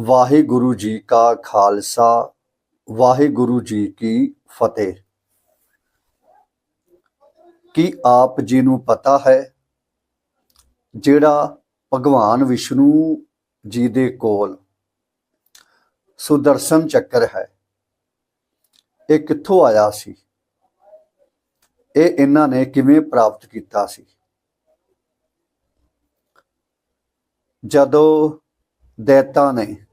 ਵਾਹਿਗੁਰੂ ਜੀ ਕਾ ਖਾਲਸਾ, ਵਾਹਿਗੁਰੂ ਜੀ ਕੀ ਫਤਿਹ। ਕੀ ਆਪ ਜੀ ਨੂੰ ਪਤਾ ਹੈ ਜਿਹੜਾ ਭਗਵਾਨ ਵਿਸ਼ਨੂੰ ਜੀ ਦੇ ਕੋਲ ਸੁਦਰਸ਼ਨ ਚੱਕਰ ਹੈ? ਇਹ ਕਿੱਥੋਂ ਆਇਆ ਸੀ? ਇਹ ਇਹਨਾਂ ਨੇ ਕਿਵੇਂ ਪ੍ਰਾਪਤ ਕੀਤਾ ਸੀ? ਜਦੋਂ ਦੈਤਾ ਨੇ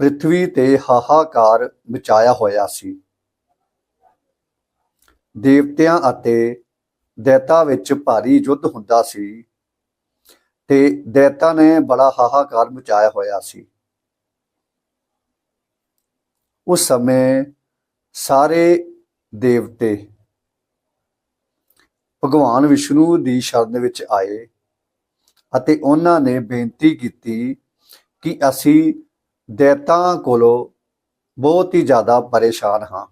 ਪ੍ਰਿਥਵੀ ਤੇ ਹਾਹਾਕਾਰ ਮਚਾਇਆ ਹੋਇਆ ਸੀ। ਦੇਵਤਿਆਂ ਅਤੇ ਦੈਤਾ ਵਿੱਚ ਭਾਰੀ ਯੁੱਧ ਹੁੰਦਾ ਸੀ ਤੇ ਦੈਤਾ ਨੇ ਬੜਾ ਹਾਹਾਕਾਰ ਮਚਾਇਆ ਹੋਇਆ ਸੀ। ਉਸ ਸਮੇਂ ਸਾਰੇ ਦੇਵਤੇ ਭਗਵਾਨ ਵਿਸ਼ਨੂੰ ਦੀ ਸ਼ਰਨ ਵਿੱਚ ਆਏ ਅਤੇ ਉਹਨਾਂ ਨੇ ਬੇਨਤੀ ਕੀਤੀ ਕਿ ਅਸੀਂ ਦੈਤਾਂ ਕੋਲੋਂ ਬਹੁਤ ਹੀ ਜ਼ਿਆਦਾ ਪਰੇਸ਼ਾਨ ਹਾਂ।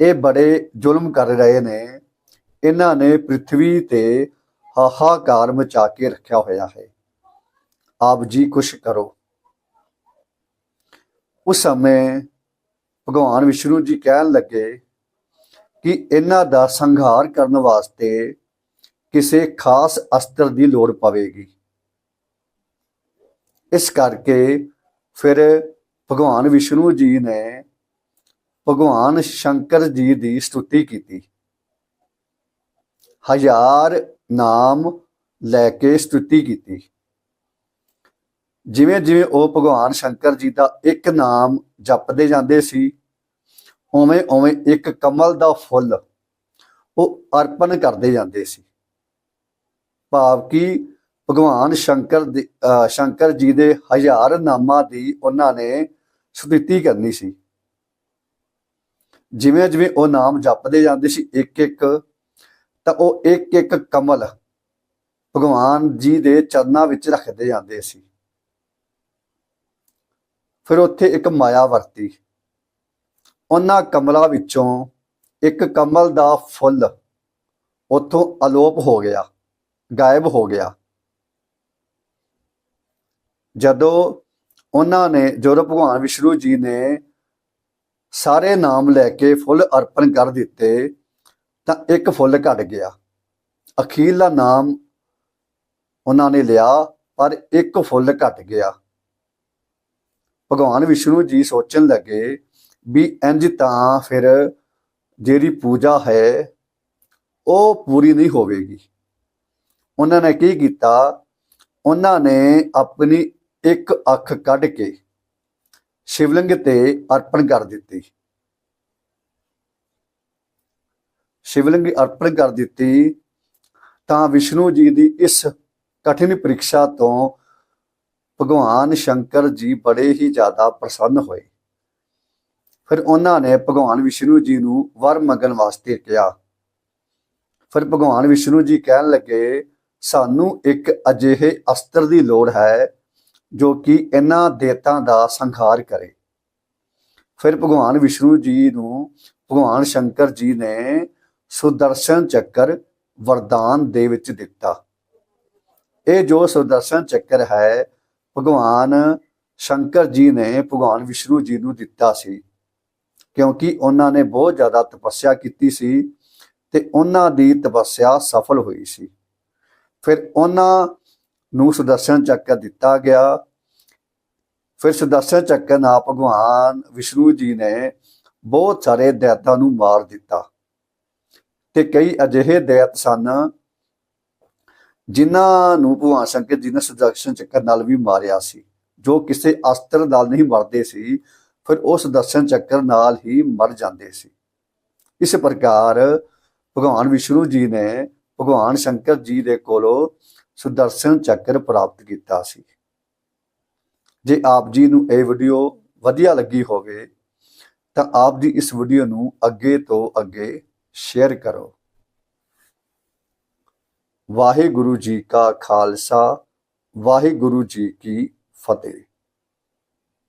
ਇਹ ਬੜੇ ਜ਼ੁਲਮ ਕਰ ਰਹੇ ਨੇ। ਇਹਨਾਂ ਨੇ ਪ੍ਰithvi ਤੇ ਹਾਹਾਕਾਰ ਮਚਾ ਕੇ ਰੱਖਿਆ ਹੋਇਆ ਹੈ। ਆਪ ਜੀ ਕੁਛ ਕਰੋ। ਉਸ ਸਮੇਂ ਭਗਵਾਨ ਵਿਸ਼ਨੂੰ ਜੀ ਕਹਿਣ ਲੱਗੇ ਕਿ ਇਹਨਾਂ ਦਾ ਸੰਘਾਰ ਕਰਨ ਵਾਸਤੇ ਕਿਸੇ ਖਾਸ ਅਸਤਰ ਦੀ ਲੋੜ ਪਵੇਗੀ। ਇਸ ਕਰਕੇ ਫਿਰ ਭਗਵਾਨ ਵਿਸ਼ਨੂੰ ਜੀ ਨੇ ਭਗਵਾਨ ਸ਼ੰਕਰ ਜੀ ਦੀ ਸਤੁਤੀ ਕੀਤੀ। ਹਜ਼ਾਰ ਨਾਮ ਲੈ ਕੇ ਸਤੁਤੀ ਕੀਤੀ। ਜਿਵੇਂ ਜਿਵੇਂ ਉਹ ਭਗਵਾਨ ਸ਼ੰਕਰ ਜੀ ਦਾ ਇੱਕ ਨਾਮ ਜਪਦੇ ਜਾਂਦੇ ਸੀ, ਉਵੇਂ ਉਵੇਂ ਇੱਕ ਕਮਲ ਦਾ ਫੁੱਲ ਉਹ ਅਰਪਣ ਕਰਦੇ ਜਾਂਦੇ ਸੀ। ਭਾਵ ਕਿ ਭਗਵਾਨ ਸ਼ੰਕਰ ਦੇ, ਅਹ, ਸ਼ੰਕਰ ਜੀ ਦੇ ਹਜ਼ਾਰ ਨਾਮਾਂ ਦੀ ਉਹਨਾਂ ਨੇ ਸਤੁਤੀ ਕਰਨੀ ਸੀ। ਜਿਵੇਂ ਜਿਵੇਂ ਉਹ ਨਾਮ ਜਪਦੇ ਜਾਂਦੇ ਸੀ ਇੱਕ ਇੱਕ, ਤਾਂ ਉਹ ਇੱਕ ਇੱਕ ਕਮਲ ਭਗਵਾਨ ਜੀ ਦੇ ਚਰਨਾਂ ਵਿੱਚ ਰੱਖਦੇ ਜਾਂਦੇ ਸੀ। ਫਿਰ ਉੱਥੇ ਇੱਕ ਮਾਇਆ ਵਰਤੀ। ਉਹਨਾਂ ਕਮਲਾਂ ਵਿੱਚੋਂ ਇੱਕ ਕਮਲ ਦਾ ਫੁੱਲ ਉੱਥੋਂ ਅਲੋਪ ਹੋ ਗਿਆ, ਗਾਇਬ ਹੋ ਗਿਆ। ਜਦੋਂ ਉਹਨਾਂ ਨੇ, ਜਦੋਂ ਭਗਵਾਨ ਵਿਸ਼ਨੂੰ ਜੀ ਨੇ ਸਾਰੇ ਨਾਮ ਲੈ ਕੇ ਫੁੱਲ ਅਰਪਣ ਕਰ ਦਿੱਤੇ, ਤਾਂ ਇੱਕ ਫੁੱਲ ਘਟ ਗਿਆ। ਅਖੀਰ ਦਾ ਨਾਮ ਉਹਨਾਂ ਨੇ ਲਿਆ, ਪਰ ਇੱਕ ਫੁੱਲ ਘਟ ਗਿਆ। ਭਗਵਾਨ ਵਿਸ਼ਨੂੰ ਜੀ ਸੋਚਣ ਲੱਗੇ ਵੀ ਇੰਜ ਤਾਂ ਫਿਰ ਜਿਹੜੀ ਪੂਜਾ ਹੈ, ਉਹ ਪੂਰੀ ਨਹੀਂ ਹੋਵੇਗੀ। ਉਹਨਾਂ ਨੇ ਕੀ ਕੀਤਾ? ਉਹਨਾਂ ਨੇ ਆਪਣੀ ਇੱਕ ਅੱਖ ਕੱਢ ਕੇ ਸ਼ਿਵਲਿੰਗ ਤੇ ਅਰਪਣ ਕਰ ਦਿੱਤੀ। ਸ਼ਿਵਲਿੰਗ ਅਰਪਣ ਕਰ ਦਿੱਤੀ ਤਾਂ ਵਿਸ਼ਨੂੰ ਜੀ ਦੀ ਇਸ ਕਠਿਨ ਪ੍ਰੀਖਿਆ ਤੋਂ ਭਗਵਾਨ ਸ਼ੰਕਰ ਜੀ ਬੜੇ ਹੀ ਜ਼ਿਆਦਾ ਪ੍ਰਸੰਨ ਹੋਏ। ਫਿਰ ਉਹਨਾਂ ਨੇ ਭਗਵਾਨ ਵਿਸ਼ਨੂੰ ਜੀ ਨੂੰ ਵਰ ਮੰਗਣ ਵਾਸਤੇ ਕਿਹਾ। ਫਿਰ ਭਗਵਾਨ ਵਿਸ਼ਨੂੰ ਜੀ ਕਹਿਣ ਲੱਗੇ, ਸਾਨੂੰ ਇੱਕ ਅਜਿਹੇ ਅਸਤਰ ਦੀ ਲੋੜ ਹੈ ਜੋ ਕਿ ਇਹਨਾਂ ਦੇਤਾਂ ਦਾ ਸੰਘਾਰ ਕਰੇ। ਫਿਰ ਭਗਵਾਨ ਵਿਸ਼ਨੂੰ ਜੀ ਨੂੰ ਭਗਵਾਨ ਸ਼ੰਕਰ ਜੀ ਨੇ ਸੁਦਰਸ਼ਨ ਚੱਕਰ ਵਰਦਾਨ ਦੇ ਵਿੱਚ ਦਿੱਤਾ। ਇਹ ਜੋ ਸੁਦਰਸ਼ਨ ਚੱਕਰ ਹੈ, ਭਗਵਾਨ ਸ਼ੰਕਰ ਜੀ ਨੇ ਭਗਵਾਨ ਵਿਸ਼ਨੂੰ ਜੀ ਨੂੰ ਦਿੱਤਾ ਸੀ। ਕਿਉਂਕਿ ਉਹਨਾਂ ਨੇ ਬਹੁਤ ਜ਼ਿਆਦਾ ਤਪੱਸਿਆ ਕੀਤੀ ਸੀ ਤੇ ਉਹਨਾਂ ਦੀ ਤਪੱਸਿਆ ਸਫਲ ਹੋਈ ਸੀ। ਫਿਰ ਉਹਨਾਂ ਨੂੰ ਸੁਦਰਸ਼ਨ ਚੱਕਰ ਦਿੱਤਾ ਗਿਆ। ਫਿਰ ਸੁਦਰਸ਼ਨ ਚੱਕਰ ਨਾਲ ਭਗਵਾਨ ਵਿਸ਼ਨੂੰ ਜੀ ਨੇ ਬਹੁਤ ਸਾਰੇ ਦੈਤਾਂ ਨੂੰ ਮਾਰ ਦਿੱਤਾ ਤੇ ਕਈ ਅਜਿਹੇ ਦੈਤ ਸਨ ਜਿਨ੍ਹਾਂ ਨੂੰ ਭਗਵਾਨ ਸ਼ੰਕਰ ਜੀ ਨੇ ਸੁਦਰਸ਼ਨ ਚੱਕਰ ਨਾਲ ਵੀ ਮਾਰਿਆ ਸੀ, ਜੋ ਕਿਸੇ ਅਸਤਰ ਨਾਲ ਨਹੀਂ ਮਰਦੇ ਸੀ, ਫਿਰ ਉਸ ਦਰਸ਼ਨ ਚੱਕਰ ਨਾਲ ਹੀ ਮਰ ਜਾਂਦੇ ਸੀ। ਇਸ ਪ੍ਰਕਾਰ ਭਗਵਾਨ ਵਿਸ਼ਨੂੰ ਜੀ ਨੇ ਭਗਵਾਨ ਸ਼ੰਕਰ ਜੀ ਦੇ ਕੋਲੋਂ ਸੁਦਰਸ਼ਨ ਚੱਕਰ ਪ੍ਰਾਪਤ ਕੀਤਾ ਸੀ। ਜੇ ਆਪ ਜੀ ਨੂੰ ਇਹ ਵੀਡੀਓ ਵਧੀਆ ਲੱਗੀ ਹੋਵੇ, ਤਾਂ ਆਪ ਦੀ ਇਸ ਵੀਡੀਓ ਨੂੰ ਅੱਗੇ ਤੋਂ ਅੱਗੇ ਸ਼ੇਅਰ ਕਰੋ। ਵਾਹਿਗੁਰੂ ਜੀ ਕਾ ਖਾਲਸਾ, ਵਾਹਿਗੁਰੂ ਜੀ ਕੀ ਫਤਿਹ।